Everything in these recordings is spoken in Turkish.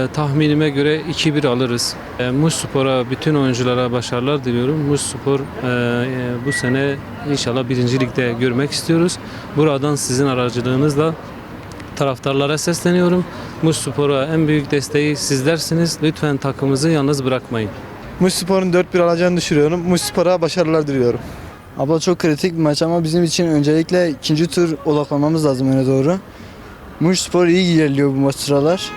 E, Tahminime göre 2-1 alırız. E, Muş Spor'a bütün oyunculara başarılar diliyorum. Muş Spor e, e, bu sene inşallah birinci ligde görmek istiyoruz. Buradan sizin aracılığınızla taraftarlara sesleniyorum. Muş Spor'a en büyük desteği sizlersiniz. Lütfen takımımızı yalnız bırakmayın. Muş Spor'un 4-1 alacağını düşünüyorum. Muş Spor'a başarılar diliyorum. Abla çok kritik bir maç ama bizim için öncelikle ikinci tur odaklanmamız lazım öne doğru. Muş Spor iyi ilerliyor bu maç sıralar.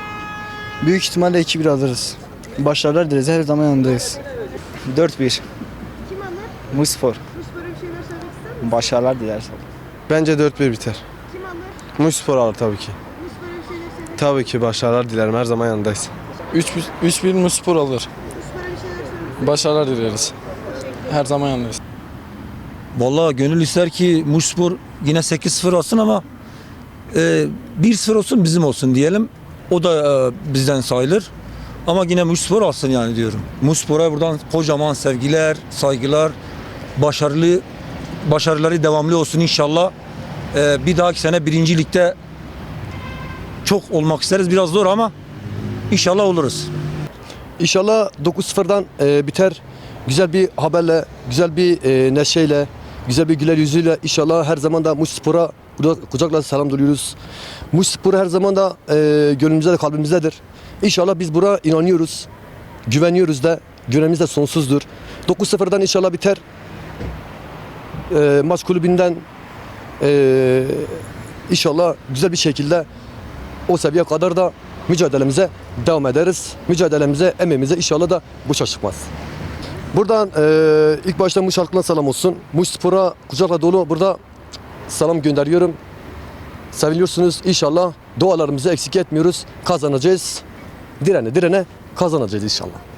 Büyük ihtimalle 2-1 alırız. Başarılar dileriz. Her zaman yanındayız. 4-1. Kim alır? Muş Spor. Bu spora bir şeyler söylemek ister misin? Başarılar dileriz. Bence 4-1 biter. Kim alır? Muş Spor alır tabii ki. Bu spora bir şeyler söylemek Tabii ki başarılar dilerim. Her zaman yanındayız. 3-1 Muspor alır. Bu spora bir şeyler söylemek Başarılar dileriz. Her zaman yanındayız. Vallahi gönül ister ki Muşspor yine 8-0 alsın ama e, 1-0 olsun bizim olsun diyelim. O da e, bizden sayılır. Ama yine Muşspor alsın yani diyorum. Muşspor'a buradan kocaman sevgiler, saygılar, başarılı başarıları devamlı olsun inşallah. E, bir dahaki sene birinci ligde çok olmak isteriz. Biraz zor ama inşallah oluruz. İnşallah 9-0'dan e, biter. Güzel bir haberle, güzel bir e, neşeyle, güzel bir güler yüzüyle inşallah her zaman da Muş Spor'a burada kucakla selam doluyoruz. Muş Spor her zaman da e, gönlümüzde de kalbimizdedir. İnşallah biz buna inanıyoruz. Güveniyoruz da. Güvenimiz de sonsuzdur. 9-0'dan inşallah biter. E, maç kulübünden e, inşallah güzel bir şekilde o seviye kadar da mücadelemize devam ederiz. Mücadelemize, emeğimize inşallah da boşa çıkmaz. Buradan eee, ilk başta Muş halkına selam olsun. Muş Spor'a kucakla dolu burada selam gönderiyorum. Seviliyorsunuz inşallah. Dualarımızı eksik etmiyoruz. Kazanacağız. Direne direne kazanacağız inşallah.